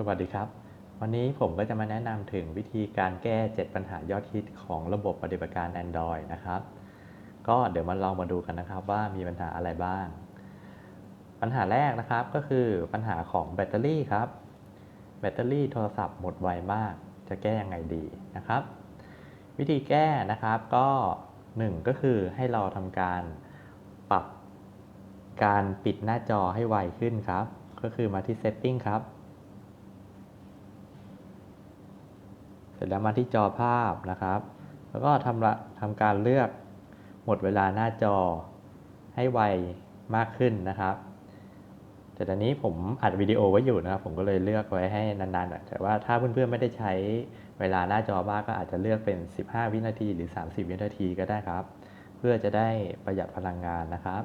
สวัสดีครับ วันนี้ผมก็จะมาแนะนำถึงวิธีการแก้ 7 ปัญหายอดฮิตของระบบปฏิบัติการ Android นะครับ ก็เดี๋ยวมาลองมาดูกันนะครับว่ามีปัญหาอะไรบ้าง ปัญหาแรกนะครับก็คือปัญหาของแบตเตอรี่ครับ แบตเตอรี่โทรศัพท์หมดไวมาก จะแก้ยังไงดีนะครับ วิธีแก้นะครับก็ 1 ก็คือให้เราทำการปรับการปิดหน้าจอให้ไวขึ้นครับ ก็คือมาที่ Setting ครับ เสร็จแล้วมาที่จอภาพนะครับ แล้วก็ทำละทำการเลือกหมดเวลาหน้าจอให้ไวมากขึ้นนะครับ แต่ตอนนี้ผมอัดวิดีโอไว้อยู่นะครับ ผมก็เลยเลือกไว้ให้นานๆหน่อยแต่ว่าถ้าเพื่อนๆไม่ได้ใช้เวลาหน้าจอมากก็อาจจะเลือกเป็น 15 วินาทีหรือ 30 วินาทีก็ได้ครับ เพื่อจะได้ประหยัดพลังงานนะครับ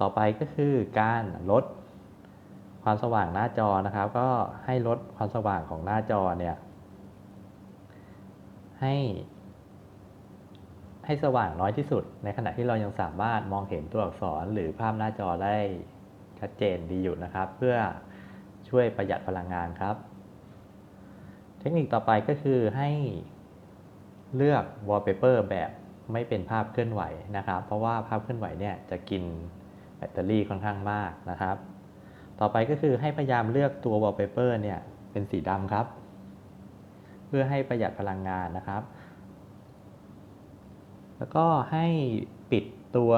ต่อไปก็คือการลดความสว่างหน้าจอนะครับ ก็ให้ลดความสว่างของหน้าจอเนี่ย ให้ ให้สว่างน้อยที่สุด ในขณะที่เรายังสามารถมองเห็นตัวอักษรหรือภาพหน้าจอได้ชัดเจนดีอยู่นะครับ เพื่อช่วยประหยัดพลังงานครับ เทคนิคต่อไปก็คือให้เลือก wallpaper แบบไม่เป็นภาพเคลื่อนไหวนะครับ เพราะว่าภาพเคลื่อนไหวเนี่ยจะกินแบตเตอรี่ค่อนข้างมากนะครับ ต่อไปก็คือให้พยายามเลือกตัว wallpaper เนี่ยเป็นสีดำครับ เพื่อให้ประหยัดพลังงานนะครับ แล้วก็ให้ปิดตัว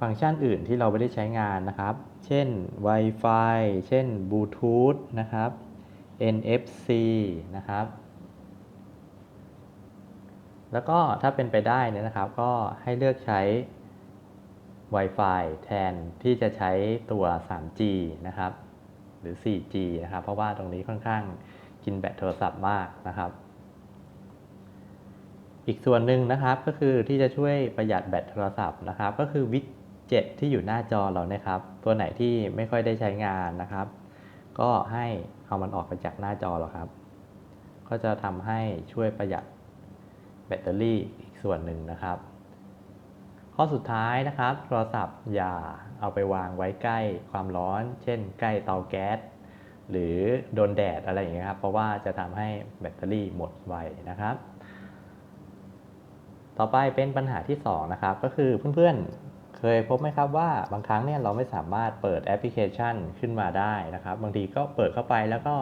ฟังก์ชันอื่นที่เราไม่ได้ใช้งานนะครับ เช่น Wi-Fi เช่น Bluetooth นะครับ NFC นะครับ แล้วก็ถ้าเป็นไปได้เนี่ยนะครับ ก็ให้เลือกใช้ Wi-Fi แทนที่จะใช้ตัว 3G นะครับ หรือ 4G นะครับ เพราะว่าตรงนี้ค่อนข้าง กินแบตโทรศัพท์มากนะครับ อีกส่วนหนึ่งนะครับก็คือที่จะช่วยประหยัดแบตโทรศัพท์นะครับ ก็คือวิดเจ็ตที่อยู่หน้าจอเราเนี่ยครับ ตัวไหนที่ไม่ค่อยได้ใช้งานนะครับ ก็ให้เอามันออกไปจากหน้าจอเราครับ ก็จะทำให้ช่วยประหยัดแบตเตอรี่อีกส่วนหนึ่งนะครับ ข้อสุดท้ายนะครับ โทรศัพท์อย่าเอาไปวางไว้ใกล้ความร้อน เช่น ใกล้เตาแก๊ส หรือโดนแดดอะไรอย่างเงี้ยครับ เพราะว่าจะทำให้แบตเตอรี่หมดไวนะครับ ต่อไปเป็นปัญหาที่2นะครับก็คือเพื่อนๆเคยพบไหมครับว่าบางครั้งเนี่ยเราไม่สามารถเปิดแอปพลิเคชันขึ้นมาได้นะครับ บางทีก็เปิดเข้าไปแล้วก็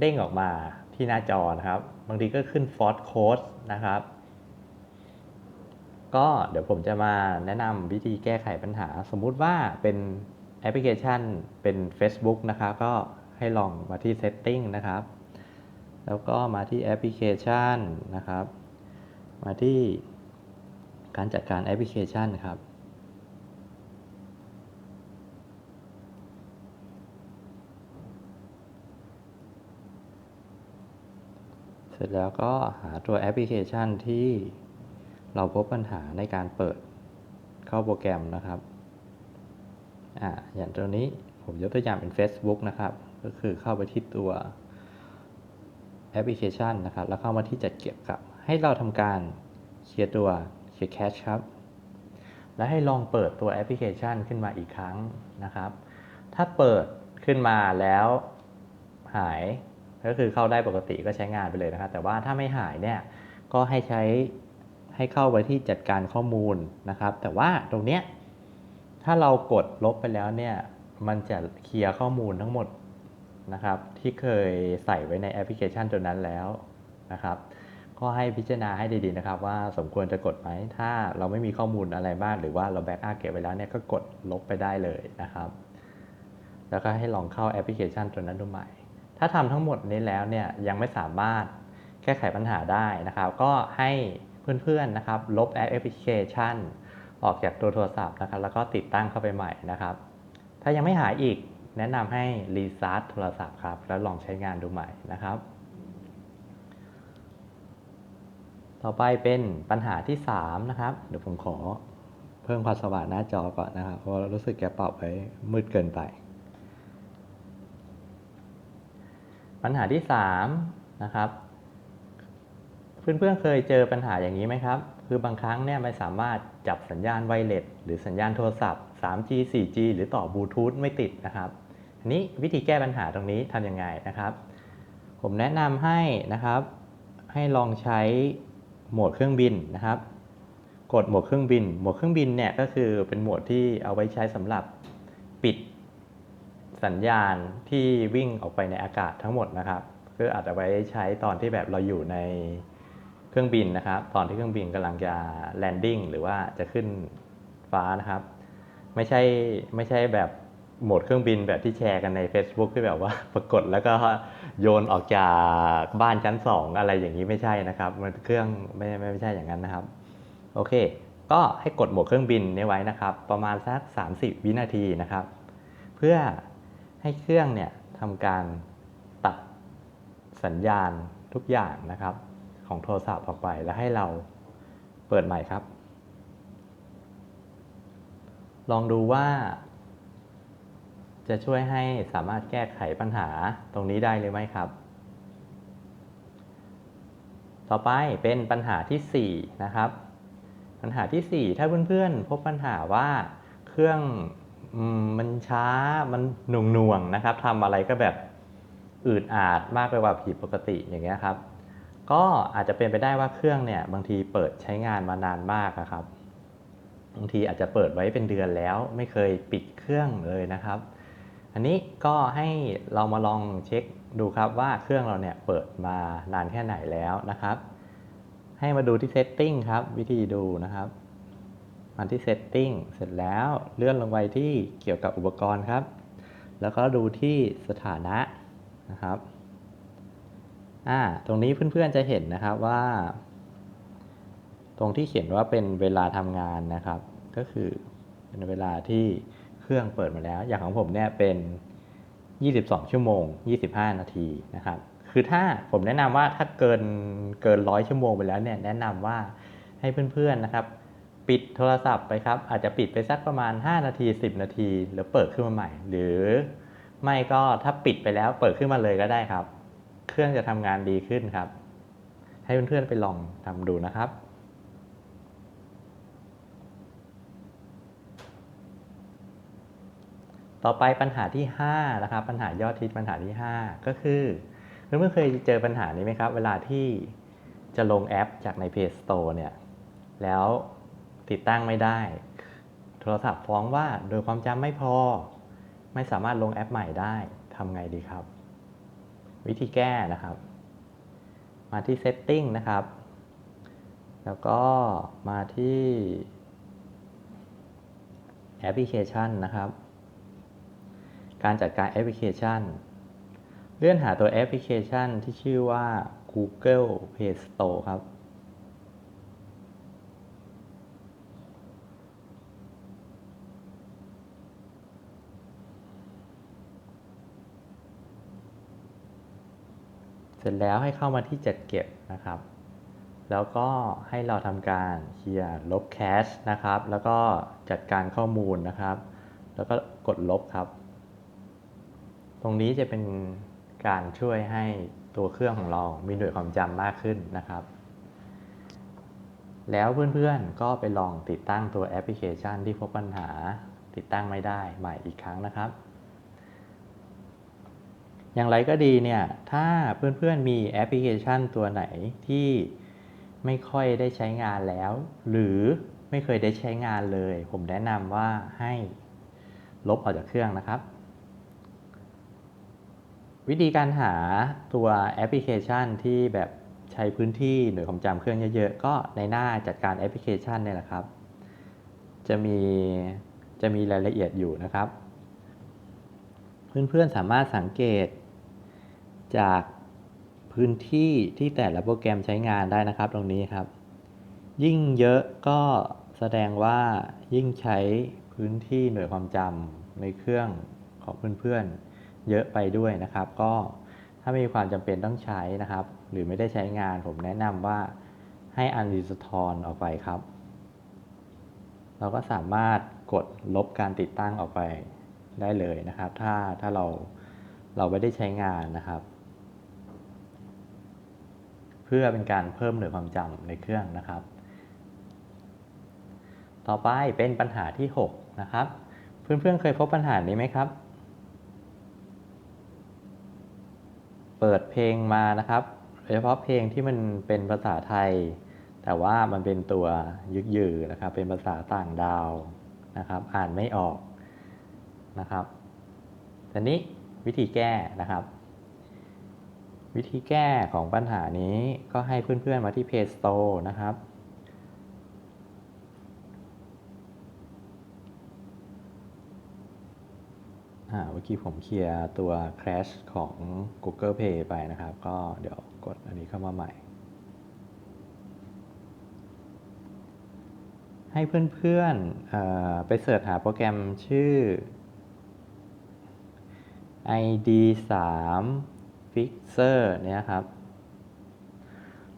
เด้งออกมาที่หน้าจอนะครับ บางทีก็ขึ้นฟอ r โค้ดนะครับก็เดี๋ยวผมจะมาแนะนำวิธีแก้ไขปัญหา สมมุติว่าเป็นแอปพลิเคชันเป็น Facebook นะครับก็ ให้ลองมาที่ Setting นะครับ แล้วก็มาที่แอปพลิเคชันนะครับ มาที่การจัดการแอปพลิเคชันครับเสร็จแล้วก็หาตัวแอปพลิเคชันที่เราพบปัญหาในการเปิดเข้าโปรแกรมนะครับ อ่าอย่างตัวนี้ผมยกตัวอย่างเป็น Facebook นะครับ ก็คือเข้าไปที่ตัวแอปพลิเคชันนะครับ แล้วเข้ามาที่จัดเก็บครับ ให้เราทำการเคลียร์ตัวเคลียร์แคชครับ และให้ลองเปิดตัวแอปพลิเคชันขึ้นมาอีกครั้งนะครับ ถ้าเปิดขึ้นมาแล้วหายก็คือเข้าได้ปกติก็ใช้งานไปเลยนะครับ แต่ว่าถ้าไม่หายเนี่ยก็ให้ใช้ให้เข้าไปที่จัดการข้อมูลนะครับ แต่ว่าตรงเนี้ยถ้าเรากดลบไปแล้วเนี่ยมันจะเคลียร์ข้อมูลทั้งหมด นะครับที่เคยใส่ไว้ในแอปพลิเคชันตัวนั้นแล้วนะครับก็ให้พิจารณาให้ดีๆนะครับว่าสมควรจะกดไหมถ้าเราไม่มีข้อมูลอะไรบ้างหรือว่าเราแบ็กอัพเก็บไว้แล้วเนี่ยก็กดลบไปได้เลยนะครับ แล้วก็ให้ลองเข้าแอปพลิเคชันตัวนั้นดูใหม่ ถ้าทำทั้งหมดนี้แล้วเนี่ยยังไม่สามารถแก้ไขปัญหาได้นะครับ ก็ให้เพื่อนๆนะครับลบแอปพลิเคชันออกจากตัวโทรศัพท์นะครับแล้วก็ติดตั้งเข้าไปใหม่นะครับ ถ้ายังไม่หายอีก แนะนำให้รีสตาร์ทโทรศัพท์ครับ แล้วลองใช้งานดูใหม่นะครับ ต่อไปเป็นปัญหาที่ 3 นะครับ เดี๋ยวผมขอเพิ่มความสว่างหน้าจอก่อนนะครับ เพราะรู้สึกแกปรับไว้มืดเกินไป ปัญหาที่ 3 นะครับเพื่อนๆเคยเจอปัญหาอย่างนี้ไหมครับ คือบางครั้งเนี่ยไม่สามารถจับสัญญาณไวเลสหรือสัญญาณโทรศัพท์ 3G 4G หรือต่อบลูทูธไม่ติดนะครับ นี้วิธีแก้ปัญหาตรงนี้ทำยังไงนะครับ ผมแนะนำให้นะครับ ให้ลองใช้โหมดเครื่องบินนะครับ กดโหมดเครื่องบิน โหมดเครื่องบินเนี่ยก็คือเป็นโหมดที่เอาไว้ใช้สำหรับปิดสัญญาณที่วิ่งออกไปในอากาศทั้งหมดนะครับคืออาจจะไว้ใช้ตอนที่แบบเราอยู่ในเครื่องบินนะครับ ตอนที่เครื่องบินกำลังจะแลนดิ้งหรือว่าจะขึ้นฟ้านะครับ ไม่ใช่ไม่ใช่แบบ โหมดเครื่องบินแบบที่แชร์กันใน Facebook ที่แบบว่าปรากฏแล้วก็โยนออกจากบ้านชั้นสองอะไรอย่างนี้ไม่ใช่นะครับ มันเครื่องไม่ไม่ไม่ใช่อย่างนั้นนะครับ โอเค ก็ให้กดโหมดเครื่องบินนี้ไว้นะครับ ประมาณสัก 30 วินาทีนะครับ เพื่อให้เครื่องเนี่ยทำการตัดสัญญาณทุกอย่างนะครับ ของโทรศัพท์ออกไปแล้วให้เราเปิดใหม่ครับ ลองดูว่า จะช่วยให้สามารถแก้ไขปัญหาตรงนี้ได้หรือไม่ครับ ต่อไปเป็นปัญหาทีสี่4 นะครับ ปัญหาทีสี่ 4 ถ้าเพื่อนๆ พบปัญหาว่าเครื่องมันช้ามันหน่วงหน่วงๆนะครับทำอะไรก็แบบอืดอาดมากไปกว่าผิดปกติอย่างเงี้ยครับ ก็อาจจะเป็นไปได้ว่าเครื่องเนี่ยบางทีเปิดใช้งานมานานมากครับบางทีอาจจะเปิดไว้เป็นเดือนแล้วไม่เคยปิดเครื่องเลยนะครับ อันนี้ก็ให้เรามาลองเช็คดูครับว่าเครื่องเราเนี่ยเปิดมานานแค่ไหนแล้วนะครับ ให้มาดูที่ setting ครับ วิธีดูนะครับมาที่ setting เสร็จแล้วเลื่อนลงไปที่เกี่ยวกับอุปกรณ์ครับ แล้วก็ดูที่สถานะนะครับอ่าตรงนี้เพื่อนๆจะเห็นนะครับว่า ตรงที่เขียนว่าเป็นเวลาทำงานนะครับ ก็คือเป็นเวลาที่ เครื่องเปิดมาแล้ว อย่างของผมเนี่ยเป็น 22 ชั่วโมง 25 นาทีนะครับ คือถ้าผมแนะนำว่าถ้าเกินเกินร้อยชั่วโมงไปแล้วเนี่ยแนะนำว่าให้เพื่อนๆนะครับ ปิดโทรศัพท์ไปครับ อาจจะปิดไปสักประมาณ 5 นาที 10 นาทีแล้วเปิดขึ้นมาใหม่ หรือไม่ก็ถ้าปิดไปแล้วเปิดขึ้นมาเลยก็ได้ครับ เครื่องจะทำงานดีขึ้นครับ ให้เพื่อนๆไปลองทำดูนะครับ ต่อไปปัญหาที่5นะครับปัญหายอดฮิตปัญหาที่ 5 ก็คือเพื่อนๆเคยเจอปัญหานี้ไหมครับ เวลาที่จะลงแอปจากใน Play Store เนี่ยแล้วติดตั้งไม่ได้ โทรศัพท์ฟ้องว่าโดยความจำไม่พอ ไม่สามารถลงแอปใหม่ได้ทำไงดีครับ วิธีแก้นะครับ มาที่ Setting นะครับ แล้วก็มาที่แอปพลิเคชันนะครับ การจัดการแอปพลิเคชัน เลื่อนหาตัวแอปพลิเคชันที่ชื่อว่า Google Play Store ครับ เสร็จแล้วให้เข้ามาที่จัดเก็บนะครับ แล้วก็ให้เราทำการเคลียร์ลบแคชนะครับ แล้วก็จัดการข้อมูลนะครับ แล้วก็กดลบครับ ตรงนี้จะเป็นการช่วยให้ตัวเครื่องของเรามีหน่วยความจำมากขึ้นนะครับ แล้วเพื่อนๆก็ไปลองติดตั้งตัวแอปพลิเคชันที่พบปัญหาติดตั้งไม่ได้ใหม่อีกครั้งนะครับ อย่างไรก็ดีเนี่ยถ้าเพื่อนๆมีแอปพลิเคชันตัวไหนที่ไม่ค่อยได้ใช้งานแล้ว หรือไม่เคยได้ใช้งานเลย ผมแนะนำว่าให้ลบออกจากเครื่องนะครับ วิธีการหาตัวแอปพลิเคชันที่แบบใช้พื้นที่หน่วยความจำเครื่องเยอะๆ ก็ในหน้าจัดการแอปพลิเคชันเนี่ยแหละครับ จะมีจะมีรายละเอียดอยู่นะครับ เพื่อนๆสามารถสังเกตจากพื้นที่ที่แต่ละโปรแกรมใช้งานได้นะครับ ตรงนี้ครับ ยิ่งเยอะก็แสดงว่ายิ่งใช้พื้นที่หน่วยความจำในเครื่องของเพื่อนๆ เยอะไปด้วยนะครับ ก็ถ้ามีความจำเป็นต้องใช้นะครับ หรือไม่ได้ใช้งานผมแนะนำว่าให้ uninstall ออกไปครับ เราก็สามารถกดลบการติดตั้งออกไปได้เลยนะครับ ถ้าถ้าเราเราไม่ได้ใช้งานนะครับ เพื่อเป็นการเพิ่มหน่วยความจำในเครื่องนะครับ ต่อไปเป็นปัญหาที่ 6 นะครับ เพื่อนๆเคยพบปัญหานี้ไหมครับ เปิดเพลงมานะครับโดยเฉพาะเพลงที่มันเป็นภาษาไทย แต่ว่ามันเป็นตัวยึกยือนะครับ เป็นภาษาต่างดาวนะครับ อ่านไม่ออกนะครับทีนี้วิธีแก้นะครับ วิธีแก้ของปัญหานี้ก็ให้เพื่อนๆมาที่ Play Store นะครับ เมื่อกี้ผมเคลียร์ตัว Crash ของ Google Pay ไปนะครับ ก็เดี๋ยวกดอันนี้เข้ามาใหม่ ให้เพื่อนๆไปเสิร์ชหาโปรแกรมชื่อ ID 3 Fixer เนี่ยครับ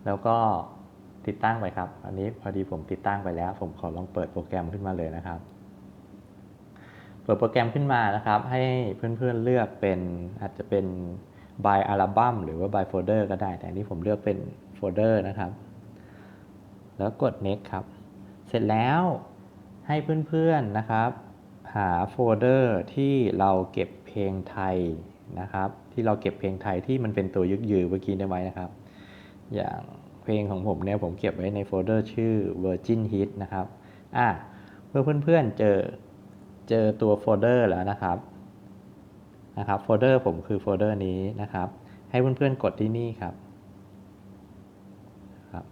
แล้วก็ติดตั้งไปครับ อันนี้พอดีผมติดตั้งไปแล้ว ผมขอลองเปิดโปรแกรมขึ้นมาเลยนะครับ ปิดโปรแกรมขึ้นมานะครับ ให้เพื่อนๆเลือกเป็นอาจจะเป็น by album หรือว่า by folder ก็ได้ แต่นี้ผมเลือกเป็นโฟลเดอร์นะครับ แล้วกด next ครับ เสร็จแล้วให้เพื่อนๆนะครับ หาโฟลเดอร์ที่เราเก็บเพลงไทยนะครับ ที่เราเก็บเพลงไทยที่มันเป็นตัวยึกยือเมื่อกี้ได้ไว้นะครับ อย่างเพลงของผมเนี่ยผมเก็บไว้ในโฟลเดอร์ชื่อ Virgin Hit นะครับ อะเพื่อเพื่อนๆเจอ เจอตัวโฟลเดอร์แล้วนะครับนะครับโฟลเดอร์ผมคือโฟลเดอร์นี้นะครับ ให้เพื่อนๆกดที่นี่ครับครับ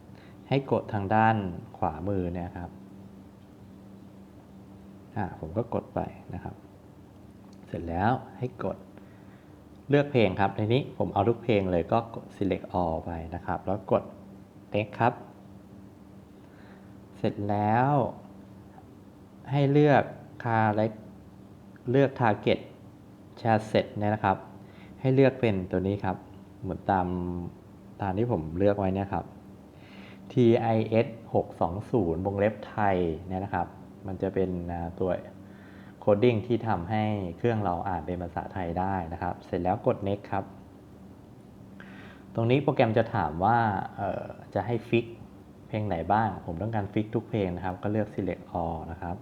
ให้กดทางด้านขวามือเนี่ยครับอ่าผมก็กดไปนะครับ เสร็จแล้วให้กดเลือกเพลงครับในนี้ผมเอาทุกเพลงเลยก็กด select all ไปนะครับ แล้วกด next ครับ เสร็จแล้วให้เลือก car เลือก target chassis เนี่ยนะครับ ให้เลือกเป็นตัวนี้ครับ เหมือนตามตามที่ผมเลือกไว้นี่ครับ TIS 620วงเล็บไทยเนี่ยนะครับ มันจะเป็นตัวโคดดิ้งที่ทำให้เครื่องเราอ่านเป็นภาษาไทยได้นะครับ เสร็จแล้วกด next ครับ ตรงนี้โปรแกรมจะถามว่าจะให้ฟิกเพลงไหนบ้าง ผมต้องการฟิกทุกเพลงนะครับ ก็เลือก select all นะครับ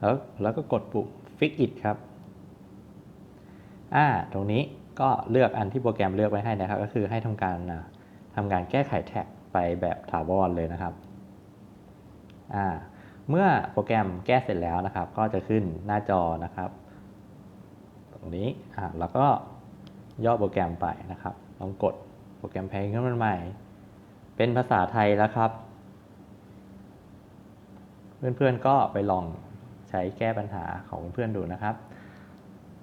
แล้วแล้วก็กดปุ่ม fix it ครับ อ่า ตรงนี้ก็เลือกอันที่โปรแกรมเลือกไว้ให้นะครับ ก็คือให้ทำการทำการแก้ไขแท็กไปแบบถาวรเลยนะครับ อ่า เมื่อโปรแกรมแก้เสร็จแล้วนะครับ ก็จะขึ้นหน้าจอนะครับ ตรงนี้ อ่า แล้วก็ย่อโปรแกรมไปนะครับ ลองกดโปรแกรมเพลงขึ้นมาใหม่ เป็นภาษาไทยแล้วครับ เพื่อนๆก็ไปลอง ช้แก้ปัญหาของเพื่อนดูนะครับ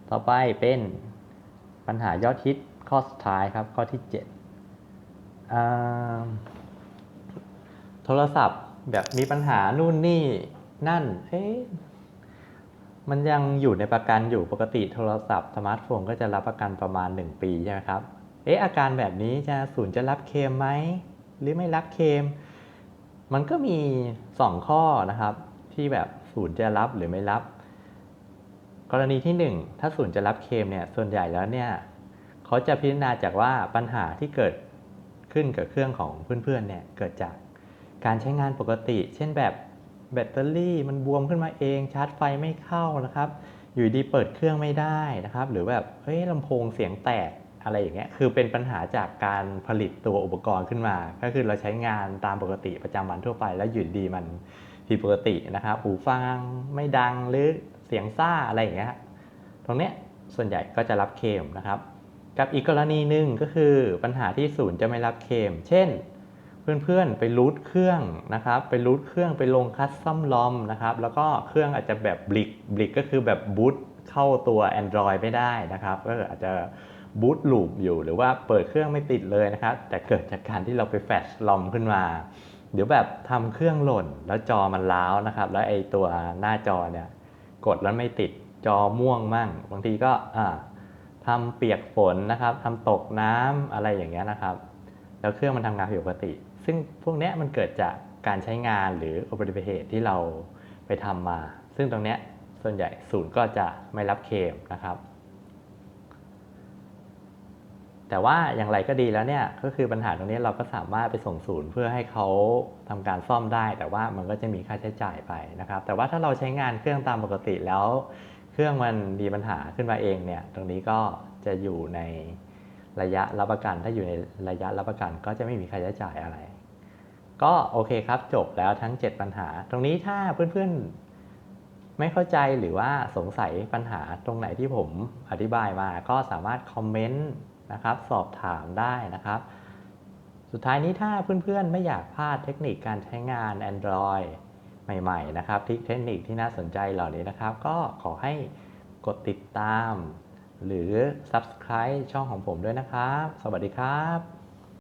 ต่อไปเป็นปัญหายอดฮิตข้อสุดท้ายครับข้อที่7โทรศัพท์แบบมีปัญหานู่นนี่นั่น เอ๊ะมันยังอยู่ในประกันอยู่ปกติโทรศัพท์สมาร์ทโฟนก็จะรับประกันประมาณ 1 ปีใช่ไหมครับ เอ๊ะอาการแบบนี้จะศูนย์จะรับเคมไหมหรือไม่รับเคม มันก็มี 2 ข้อนะครับที่แบบ ศูนย์จะรับหรือไม่รับ กรณีที่ 1 ถ้าศูนย์จะรับเคมเนี่ยส่วนใหญ่แล้วเนี่ยเขาจะพิจารณาจากว่าปัญหาที่เกิดขึ้นกับเครื่องของเพื่อนๆเนี่ยเกิดจากการใช้งานปกติ เช่นแบบแบตเตอรี่มันบวมขึ้นมาเอง ชาร์จไฟไม่เข้านะครับ อยู่ดีเปิดเครื่องไม่ได้นะครับ หรือแบบเฮ้ยลำโพงเสียงแตกอะไรอย่างเงี้ยคือเป็นปัญหาจากการผลิตตัวอุปกรณ์ขึ้นมา ก็คือเราใช้งานตามปกติประจำวันทั่วไป แล้วอยู่ดีมัน ผิดปกตินะครับ หูฟังไม่ดังหรือเสียงซ่าอะไรอย่างเงี้ยตรงเนี้ยส่วนใหญ่ก็จะรับเคมนะครับ กับอีกกรณีหนึ่งก็คือปัญหาที่ศูนย์จะไม่รับเคม เช่น เพื่อนๆไปรูทเครื่องนะครับ ไปรูทเครื่องไปลงคัสซัมลอมนะครับ แล้วก็เครื่องอาจจะแบบบลิกบลิกก็คือแบบบูตเข้าตัว Android ไม่ได้นะครับก็อาจจะบูตลูปอยู่หรือว่าเปิดเครื่องไม่ติดเลยนะครับ แต่เกิดจากการที่เราไปแฟชลอมขึ้นมา เดี๋ยวแบบทำเครื่องหล่นแล้วจอมันล้าวนะครับ แล้วไอ้ตัวหน้าจอเนี่ยกดแล้วไม่ติดจอม่วงมั่ง บางทีก็อ่าทำเปียกฝนนะครับทำตกน้ำอะไรอย่างเงี้ยนะครับ แล้วเครื่องมันทำงานผิดปกติ ซึ่งพวกเนี้ยมันเกิดจากการใช้งานหรืออุบัติเหตุที่เราไปทำมา ซึ่งตรงเนี้ยส่วนใหญ่ศูนย์ก็จะไม่รับเคลมนะครับ แต่ว่าอย่างไรก็ดีแล้วเนี่ยก็คือปัญหาตรงนี้เราก็สามารถไปส่งศูนย์เพื่อให้เขาทำการซ่อมได้ แต่ว่ามันก็จะมีค่าใช้จ่ายไปนะครับ แต่ว่าถ้าเราใช้งานเครื่องตามปกติแล้ว เครื่องมันมีปัญหาขึ้นมาเองเนี่ยตรงนี้ก็จะอยู่ในระยะรับประกัน ถ้าอยู่ในระยะรับประกันก็จะไม่มีค่าใช้จ่ายอะไร ก็โอเคครับจบแล้วทั้ง 7 ปัญหา ตรงนี้ถ้าเพื่อนๆไม่เข้าใจหรือว่าสงสัยปัญหาตรงไหนที่ผมอธิบายมา ก็สามารถคอมเมนต์ นะครับสอบถามได้นะครับ สุดท้ายนี้ถ้าเพื่อนๆ ไม่อยากพลาดเทคนิคการใช้งาน Android ใหม่ๆนะครับที่เทคนิคที่น่าสนใจเหล่านี้นะครับ ก็ขอให้กดติดตาม หรือ Subscribe ช่องของผมด้วยนะครับ สวัสดีครับ